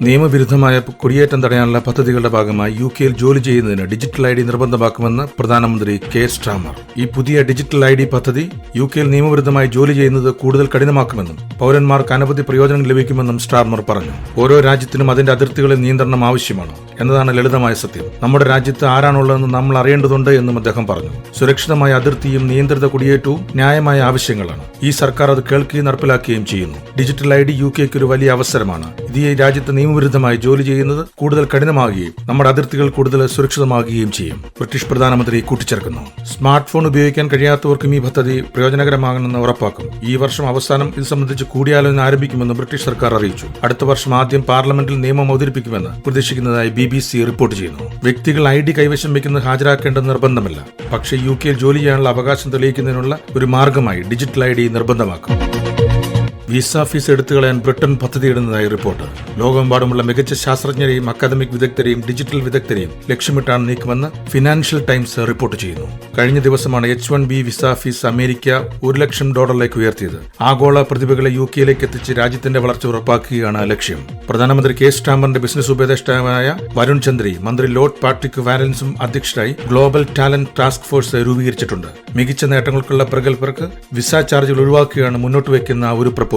നിയമവിരുദ്ധമായ കുടിയേറ്റം തടയാനുള്ള പദ്ധതികളുടെ ഭാഗമായി യു കെയിൽ ജോലി ചെയ്യുന്നതിന് ഡിജിറ്റൽ ഐ ഡി നിർബന്ധമാക്കുമെന്ന് പ്രധാനമന്ത്രി കെ സ്റ്റാമർ ഈ പുതിയ ഡിജിറ്റൽ ഐ ഡി പദ്ധതി യു കെയിൽ നിയമവിരുദ്ധമായി ജോലി ചെയ്യുന്നത് കൂടുതൽ കഠിനമാക്കുമെന്നും പൗരന്മാർക്ക് അനവധി പ്രയോജനം ലഭിക്കുമെന്നും സ്റ്റാർമർ പറഞ്ഞു. ഓരോ രാജ്യത്തിനും അതിന്റെ അതിർത്തികളിൽ നിയന്ത്രണം ആവശ്യമാണ് എന്നതാണ് ലളിതമായ സത്യം. നമ്മുടെ രാജ്യത്ത് ആരാണുള്ളതെന്ന് നമ്മൾ അറിയേണ്ടതുണ്ട് എന്നും അദ്ദേഹം പറഞ്ഞു. സുരക്ഷിതമായ അതിർത്തിയും നിയന്ത്രിത കുടിയേറ്റവും ന്യായമായ ആവശ്യങ്ങളാണ്. ഈ സർക്കാർ അത് കേൾക്കുകയും നടപ്പിലാക്കുകയും ചെയ്യുന്നു. ഡിജിറ്റൽ ഐ ഡി യു കെക്ക് ഒരു വലിയ അവസരമാണ്. ഇത് ഈ രാജ്യത്ത് നിയമവിരുദ്ധമായി ജോലി ചെയ്യുന്നത് കൂടുതൽ കഠിനമാകുകയും നമ്മുടെ അതിർത്തികൾ കൂടുതൽ സുരക്ഷിതമാകുകയും ചെയ്യും. ബ്രിട്ടീഷ് പ്രധാനമന്ത്രി കൂട്ടിച്ചേർക്കുന്നു. സ്മാർട്ട് ഫോൺ ഉപയോഗിക്കാൻ കഴിയാത്തവർക്കും ഈ പദ്ധതി പ്രയോജനകരമാകണമെന്ന് ഉറപ്പാക്കും. ഈ വർഷം അവസാനം ഇത് സംബന്ധിച്ച് കൂടിയാലോചന ആരംഭിക്കുമെന്ന് ബ്രിട്ടീഷ് സർക്കാർ അറിയിച്ചു. അടുത്ത വർഷം ആദ്യം പാർലമെന്റിൽ നിയമം അവതരിപ്പിക്കുമെന്ന് പ്രതീക്ഷിക്കുന്നതായി ബി ബി സി റിപ്പോർട്ട് ചെയ്യുന്നു. വ്യക്തികൾ ഐ ഡി കൈവശം വയ്ക്കുന്നത് ഹാജരാക്കേണ്ട നിർബന്ധമല്ല. പക്ഷേ യു കെയിൽ ജോലി ചെയ്യാനുള്ള അവകാശം തെളിയിക്കുന്നതിനുള്ള ഒരു മാർഗമായി ഡിജിറ്റൽ ഐ ഡി നിർബന്ധമാക്കും. വിസ ഫീസ് എടുത്തു കളയാൻ ബ്രിട്ടൻ പദ്ധതിയിടുന്നതായി റിപ്പോർട്ട്. ലോകമെമ്പാടുമുള്ള മികച്ച ശാസ്ത്രജ്ഞരെയും അക്കാദമിക് വിദഗ്ധരെയും ഡിജിറ്റൽ വിദഗ്ധരെയും ലക്ഷ്യമിട്ടാണ് നീക്കുമെന്ന് ഫിനാൻഷ്യൽ ടൈംസ് റിപ്പോർട്ട് ചെയ്യുന്നു. കഴിഞ്ഞ ദിവസമാണ് H one B visa fee America ഒരു ലക്ഷം ഡോളറിലേക്ക് ഉയർത്തിയത്. ആഗോള പ്രതിഭകളെ യു കെയിലേക്ക് എത്തിച്ച് രാജ്യത്തിന്റെ വളർച്ച ഉറപ്പാക്കുകയാണ് ലക്ഷ്യം. പ്രധാനമന്ത്രി കെ സ്റ്റാമറിന്റെ ബിസിനസ് ഉപദേഷ്ടാവായ വരുൺ ചന്ദ്രി മന്ത്രി ലോർഡ് പാട്രിക് വാലൻസും അധ്യക്ഷരായി ഗ്ലോബൽ ടാലന്റ് ടാസ്ക് ഫോഴ്സ് രൂപീകരിച്ചിട്ടുണ്ട്. മികച്ച നേട്ടങ്ങൾക്കുള്ള പ്രഗത്ഭർക്ക് വിസ ചാർജുകൾ ഒഴിവാക്കുകയാണ് മുന്നോട്ട് വയ്ക്കുന്ന ഒരു പ്രപ്പോസൽ.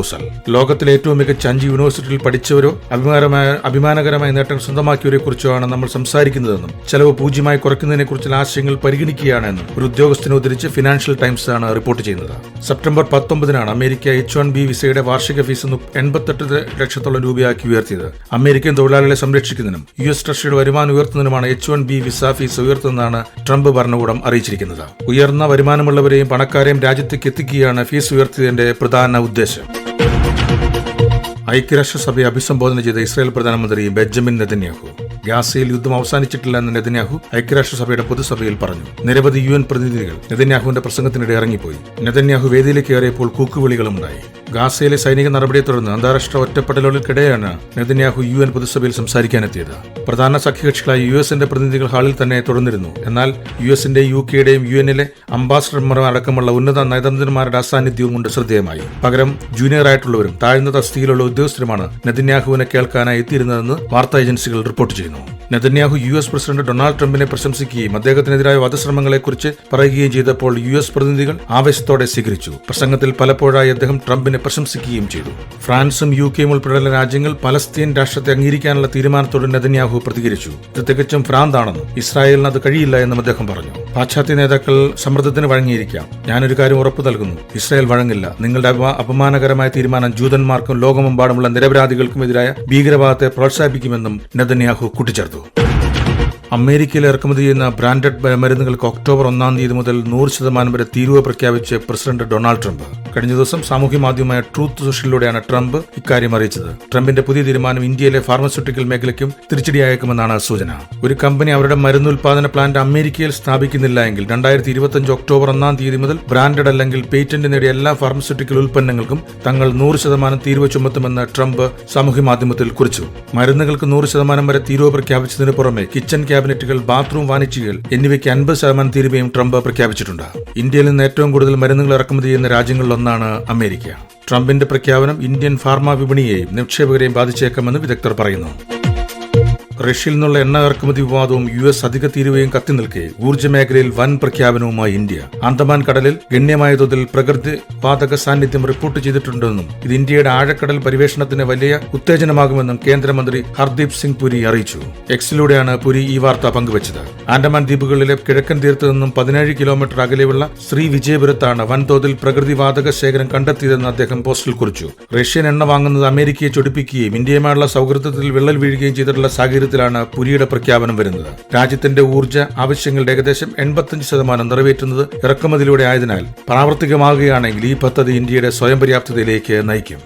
ലോകത്തിലെ ഏറ്റവും മികച്ച അഞ്ച് യൂണിവേഴ്സിറ്റിയിൽ പഠിച്ചവരോ അഭിമാനമായ അഭിമാനകരമായ നേട്ടം സ്വന്തമാക്കിയവരെ കുറിച്ചാണ് നമ്മൾ സംസാരിക്കുന്നതെന്നും ചെലവ് പൂജ്യമായി കുറയ്ക്കുന്നതിനെ കുറിച്ചുള്ള ആശയങ്ങൾ പരിഗണിക്കുകയാണെന്നും ഒരു ഉദ്യോഗസ്ഥനെ ഉദ്ധരിച്ച് ഫിനാൻഷ്യൽ ടൈംസ് ആണ് റിപ്പോർട്ട് ചെയ്യുന്നത്. സെപ്റ്റംബർ പത്തൊമ്പതിനാണ് അമേരിക്ക എച്ച് വൺ ബി വിസയുടെ വാർഷിക ഫീസ് എൺപത്തെട്ട് ലക്ഷത്തോളം രൂപയാക്കി ഉയർത്തിയത്. അമേരിക്കൻ തൊഴിലാളികളെ സംരക്ഷിക്കുന്നതിനും യു എസ് ട്രഷറിയുടെ വരുമാനം ഉയർത്തുന്നതിനുമാണ് H one B visa fee ഉയർത്തുന്നതാണ് Trump ഭരണകൂടം അറിയിച്ചിരിക്കുന്നത്. ഉയർന്ന വരുമാനമുള്ളവരെയും പണക്കാരെയും രാജ്യത്തേക്ക് എത്തിക്കുകയാണ് ഫീസ് ഉയർത്തിയതിന്റെ പ്രധാന ഉദ്ദേശം. ഐക്യരാഷ്ട്രസഭയെ അഭിസംബോധന ചെയ്ത ഇസ്രായേൽ പ്രധാനമന്ത്രി ബെഞ്ചമിൻ നെതന്യാഹു. ഗാസയിൽ യുദ്ധം അവസാനിച്ചിട്ടില്ല എന്ന് നെതന്യാഹു ഐക്യരാഷ്ട്രസഭയുടെ പൊതുസഭയിൽ പറഞ്ഞു. നിരവധി യു എൻ പ്രതിനിധികൾ നെതന്യാഹുവിന്റെ പ്രസംഗത്തിനിടെ ഇറങ്ങിപ്പോയി. നെതന്യാഹു വേദിയിലേക്ക് കയറിയപ്പോൾ കൂക്കുവിളികളും ഉണ്ടായി ഗാസയിലെ സൈനിക നടപടിയെ തുടർന്ന് അന്താരാഷ്ട്ര ഒറ്റപ്പെടലുകൾക്കിടെയാണ് നെതന്യാഹു യു എൻ പൊതുസഭയിൽ സംസാരിക്കാനെത്തിയത്. പ്രധാന സഖ്യകക്ഷികളായ യു എസിന്റെ പ്രതിനിധികൾ ഹാളിൽ തന്നെ തുടർന്നിരുന്നു. എന്നാൽ യു എസിന്റെ യു കെയുടെയും യു എന്നിലെ അംബാസഡർമാരും അടക്കമുള്ള ഉന്നത നയതന്ത്രന്മാരുടെ അസാന്നിധ്യവും കൊണ്ട് ശ്രദ്ധേയമായി. പകരം ജൂനിയർ ആയിട്ടുള്ളവരും താഴ്ന്ന തസ്തികയിലുള്ള ഉദ്യോഗസ്ഥരുമാണ് നെതന്യാഹുവിനെ കേൾക്കാനായി എത്തിയിരുന്നതെന്ന് വാർത്താ ഏജൻസികൾ റിപ്പോർട്ട് ചെയ്യുന്നു. Netanyahu U S president Donald ട്രംപിനെ പ്രശംസിക്കുകയും അദ്ദേഹത്തിനെതിരായ വധശ്രമങ്ങളെക്കുറിച്ച് പറയുകയും ചെയ്തപ്പോൾ യു എസ് പ്രതിനിധികൾ ആവേശത്തോടെ സ്വീകരിച്ചു. പ്രസംഗത്തിൽ പലപ്പോഴായി അദ്ദേഹം ട്രംപിനെ പ്രശംസിക്കുകയും ചെയ്തു. ഫ്രാൻസും യു കെയും ഉൾപ്പെടെയുള്ള രാജ്യങ്ങൾ പലസ്തീൻ രാഷ്ട്രത്തെ അംഗീകരിക്കാനുള്ള തീരുമാനത്തോട് നെതന്യാഹു പ്രതികരിച്ചു. ഇത് തികച്ചും ഭ്രാന്താണെന്നും ഇസ്രായേലിന് അത് കഴിയില്ല എന്നും അദ്ദേഹം പറഞ്ഞു. പാശ്ചാത്യ നേതാക്കൾ സമ്മർദ്ദത്തിന് വഴങ്ങിയിരിക്കാം. ഞാനൊരു കാര്യം ഉറപ്പു നൽകുന്നു. ഇസ്രായേൽ വഴങ്ങില്ല. നിങ്ങളുടെ അപമാനകരമായ തീരുമാനം ജൂതന്മാർക്കും ലോകമെമ്പാടുമുള്ള നിരപരാധികൾക്കും എതിരായ ഭീകരവാദത്തെ പ്രോത്സാഹിപ്പിക്കുമെന്നും നെതന്യാഹു കൂട്ടിച്ചേർത്തു. അമേരിക്കയിൽ ഇറക്കുമതി ചെയ്യുന്ന ബ്രാൻഡഡ് മരുന്നുകൾക്ക് ഒക്ടോബർ ഒന്നാം തീയതി മുതൽ നൂറ് ശതമാനം വരെ തീരുവ പ്രഖ്യാപിച്ച് പ്രസിഡന്റ് ഡൊണാൾഡ് ട്രംപ്. കഴിഞ്ഞ ദിവസം സാമൂഹ്യ മാധ്യമമായ ട്രൂത്ത് സോഷ്യലിലൂടെയാണ് ട്രംപ് ഇക്കാര്യം അറിയിച്ചത്. ട്രംപിന്റെ പുതിയ തീരുമാനം ഇന്ത്യയിലെ ഫാർമസ്യൂട്ടിക്കൽ മേഖലയ്ക്കും തിരിച്ചടിയായേക്കുമെന്നാണ് സൂചന. ഒരു കമ്പനി അവരുടെ മരുന്ന് ഉൽപാദന പ്ലാന്റ് അമേരിക്കയിൽ സ്ഥാപിക്കുന്നില്ല എങ്കിൽ രണ്ടായിരത്തി ഇരുപത്തിയഞ്ച് ഒക്ടോബർ ഒന്നാം തീയതി മുതൽ ബ്രാൻഡഡ് അല്ലെങ്കിൽ പേറ്റന്റ് നേടിയ എല്ലാ ഫാർമസ്യൂട്ടിക്കൽ ഉൽപ്പന്നങ്ങൾക്കും തങ്ങൾ നൂറ് ശതമാനം തീരുവ ചുമത്തുമെന്ന് ട്രംപ് സാമൂഹ്യ മാധ്യമത്തിൽ കുറിച്ചു. മരുന്നുകൾക്ക് നൂറ് ശതമാനം വരെ തീരുവ പ്രഖ്യാപിച്ചതിന് പുറമെ കിച്ചൺ ക്യാബിനറ്റുകൾ ബാത്റൂം വാണിജ്യകൾ എന്നിവയ്ക്ക് അൻപത് ശതമാനം തീരുവയും ട്രംപ് പ്രഖ്യാപിച്ചിട്ടുണ്ട്. ഇന്ത്യയിൽ നിന്ന് ഏറ്റവും കൂടുതൽ മരുന്നുകൾ ഇറക്കുമതി ചെയ്യുന്ന രാജ്യങ്ങളിലൊന്നാണ് അമേരിക്ക. ട്രംപിന്റെ പ്രഖ്യാപനം ഇന്ത്യൻ ഫാർമ വിപണിയെയും നിക്ഷേപകരെയും ബാധിച്ചേക്കുമെന്ന് വിദഗ്ധർ പറയുന്നു. റഷ്യയിൽ നിന്നുള്ള എണ്ണ ഇറക്കുമതി വിവാദവും യു എസ് അധിക തീരുവയും കത്തി നിൽക്കെ ഊർജ മേഖലയിൽ വൻ പ്രഖ്യാപനവുമായി ഇന്ത്യ. ആന്തമാൻ കടലിൽ ഗണ്യമായ തോതിൽ പ്രകൃതി വാതക സാന്നിധ്യം റിപ്പോർട്ട് ചെയ്തിട്ടുണ്ടെന്നും ഇത് ഇന്ത്യയുടെ ആഴക്കടൽ പരിവേഷണത്തിന് വലിയ ഉത്തേജനമാകുമെന്നും കേന്ദ്രമന്ത്രി ഹർദീപ് സിംഗ് പുരി അറിയിച്ചു. എക്സിലൂടെയാണ് പുരി ഈ വാർത്ത പങ്കുവച്ചത്. ആൻഡമാൻ ദ്വീപുകളിലെ കിഴക്കൻ തീരത്ത് നിന്നും പതിനേഴ് കിലോമീറ്റർ അകലെയുള്ള ശ്രീ വിജയപുരത്താണ് വൻതോതിൽ പ്രകൃതി വാതക ശേഖരം കണ്ടെത്തിയതെന്ന് അദ്ദേഹം പോസ്റ്റിൽ കുറിച്ചു. റഷ്യൻ എണ്ണ വാങ്ങുന്നത് അമേരിക്കയെ ചൊടിപ്പിക്കുകയും ഇന്ത്യയുമായുള്ള സൗഹൃദത്തിൽ വിള്ളൽ വീഴുകയും ചെയ്തിട്ടുള്ള സാഹചര്യത്തിലാണ് പുരിയുടെ പ്രഖ്യാപനം വരുന്നത്. രാജ്യത്തിന്റെ ഊർജ ആവശ്യങ്ങളുടെ ഏകദേശം എൺപത്തഞ്ച് ശതമാനം നിറവേറ്റുന്നത് ഇറക്കുമതിയിലൂടെ ആയതിനാൽ പ്രാവർത്തികമാകുകയാണെങ്കിൽ ഈ പദ്ധതി ഇന്ത്യയുടെ സ്വയം പര്യാപ്തതയിലേക്ക് നയിക്കും.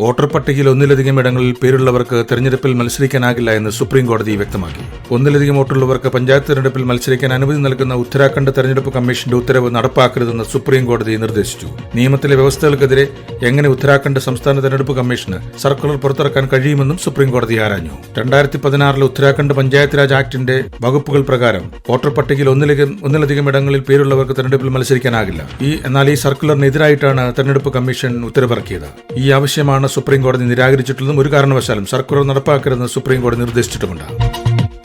വോട്ടർ പട്ടികയിൽ ഒന്നിലധികം ഇടങ്ങളിൽ പേരുള്ളവർക്ക് തെരഞ്ഞെടുപ്പിൽ മത്സരിക്കാനാകില്ല എന്ന് സുപ്രീം കോടതി വ്യക്തമാക്കി. ഒന്നിലധികം വോട്ടുള്ളവർക്ക് പഞ്ചായത്ത് തെരഞ്ഞെടുപ്പിൽ മത്സരിക്കാൻ അനുമതി നൽകുന്ന ഉത്തരാഖണ്ഡ് തെരഞ്ഞെടുപ്പ് കമ്മീഷന്റെ ഉത്തരവ് നടപ്പാക്കരുതെന്ന് സുപ്രീം കോടതി നിർദ്ദേശിച്ചു. നിയമത്തിലെ വ്യവസ്ഥകൾക്കെതിരെ എങ്ങനെ ഉത്തരാഖണ്ഡ് സംസ്ഥാന തെരഞ്ഞെടുപ്പ് കമ്മീഷന് സർക്കുലർ പുറത്തിറക്കാൻ കഴിയുമെന്നും സുപ്രീം കോടതി ആരാഞ്ഞു. രണ്ടായിരത്തി പതിനാറിലെ ഉത്തരാഖണ്ഡ് പഞ്ചായത്ത് രാജ് ആക്ടിന്റെ വകുപ്പുകൾ പ്രകാരം വോട്ടർ പട്ടികയിൽ ഒന്നിലധികം ഒന്നിലധികം ഇടങ്ങളിൽ പേരുള്ളവർക്ക് തെരഞ്ഞെടുപ്പിൽ മത്സരിക്കാനാകില്ല. ഈ എന്നാൽ ഈ സർക്കുലറിനെതിരായിട്ടാണ് തെരഞ്ഞെടുപ്പ് കമ്മീഷൻ ഉത്തരവിറക്കിയത്. ഈ ആവശ്യമാണ് സുപ്രീം കോടതി നിരാകരിച്ചിട്ടുള്ളതും ഒരു കാരണവശാലും സർക്കുലർ നടപ്പാക്കരുതെന്ന് സുപ്രീം കോടതി നിർദ്ദേശിച്ചിട്ടുമുണ്ട്.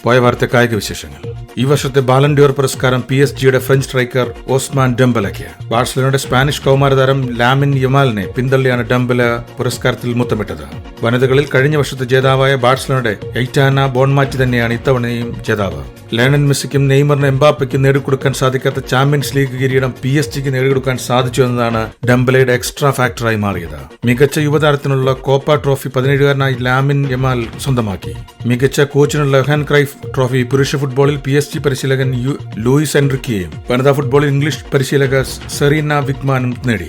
പോയ വാർത്ത കായിക വിശേഷങ്ങൾ. ഈ വർഷത്തെ ബാലൻഡ്യോർ പുരസ്കാരം പി എസ് ജിയുടെ ഫ്രഞ്ച് സ്ട്രൈക്കർ ഓസ്മാൻ ഡംബലയ്ക്ക് ബാഴ്സലോണയുടെ സ്പാനിഷ് കൗമാരതാരം ലാമിൻ യമാലിനെ പിന്തള്ളിയാണ് ഡംബല പുരസ്കാരത്തിൽ മുത്തമിട്ടത്. വനിതകളിൽ കഴിഞ്ഞ വർഷത്തെ ജേതാവായ ബാഴ്സലോണയുടെ എയ്റ്റാന ബോൺമാറ്റി തന്നെയാണ് ഇത്തവണയും ജേതാവ്. ലയണൽ മെസ്സിക്കും നെയ്മറിനും എംബാപ്പയ്ക്കും നേടിക്കൊടുക്കാൻ സാധിക്കാത്ത ചാമ്പ്യൻസ് ലീഗ് കിരീടം പി എസ് ജിക്ക് നേടിക്കൊടുക്കാൻ സാധിച്ചു എന്നതാണ് ഡംബലയുടെ എക്സ്ട്രാ ഫാക്ടറായി മാറിയത്. മികച്ച യുവതാരത്തിനുള്ള കോപ്പ ട്രോഫി പതിനേഴുകാരനായി ലാമിൻ യമാൽ സ്വന്തമാക്കി. മികച്ച കോച്ചിനുള്ള ഹാൻ ക്രൈഫ് ട്രോഫി പുരുഷ ഫുട്ബോളിൽ പി എസ് ജി പരിശീലകൻ യു- ലൂയിസ് എൻറിക്കിയെയും വനിതാ ഫുട്ബോളിൽ ഇംഗ്ലീഷ് പരിശീലക സെറീന വിക്മാനും നേടി.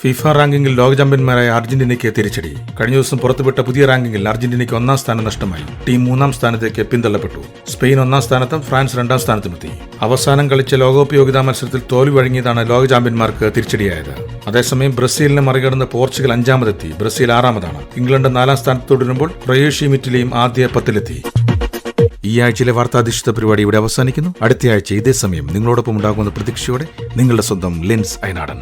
ഫിഫ റാങ്കിങ്ങിൽ ലോക ചാമ്പ്യന്മാരായ അർജന്റീനയ്ക്ക് തിരിച്ചടി. കഴിഞ്ഞ ദിവസം പുറത്തുവിട്ട പുതിയ റാങ്കിങ്ങിൽ അർജന്റീനയ്ക്ക് ഒന്നാം സ്ഥാനം നഷ്ടമായി. ടീം മൂന്നാം സ്ഥാനത്തേക്ക് പിന്തള്ളപ്പെട്ടു. സ്പെയിൻ ഒന്നാം സ്ഥാനത്തും ഫ്രാൻസ് രണ്ടാം സ്ഥാനത്തുമെത്തി. അവസാനം കളിച്ച ലോകകപ്പ് യോഗ്യതാ മത്സരത്തിൽ തോൽവി വഴങ്ങിയതാണ് ലോക ചാമ്പ്യന്മാർക്ക് തിരിച്ചടിയായത്. അതേസമയം ബ്രസീലിനെ മറികടന്ന് പോർച്ചുഗൽ അഞ്ചാമതെത്തി. ബ്രസീൽ ആറാമതാണ്. ഇംഗ്ലണ്ട് നാലാം സ്ഥാനത്ത് തുടരുമ്പോൾ ക്രൊയേഷ്യയും ഇറ്റലിയും ആദ്യ പത്തിലെത്തി. ഈ ആഴ്ചയിലെ വാർത്താധിഷ്ഠിത പരിപാടി ഇവിടെ അവസാനിക്കുന്നു. അടുത്ത ആഴ്ച ഇതേ സമയം നിങ്ങളോടൊപ്പം ഉണ്ടാകുമെന്ന പ്രതീക്ഷയോടെ നിങ്ങളുടെ സ്വന്തം ലെൻസ് അയനാടൻ.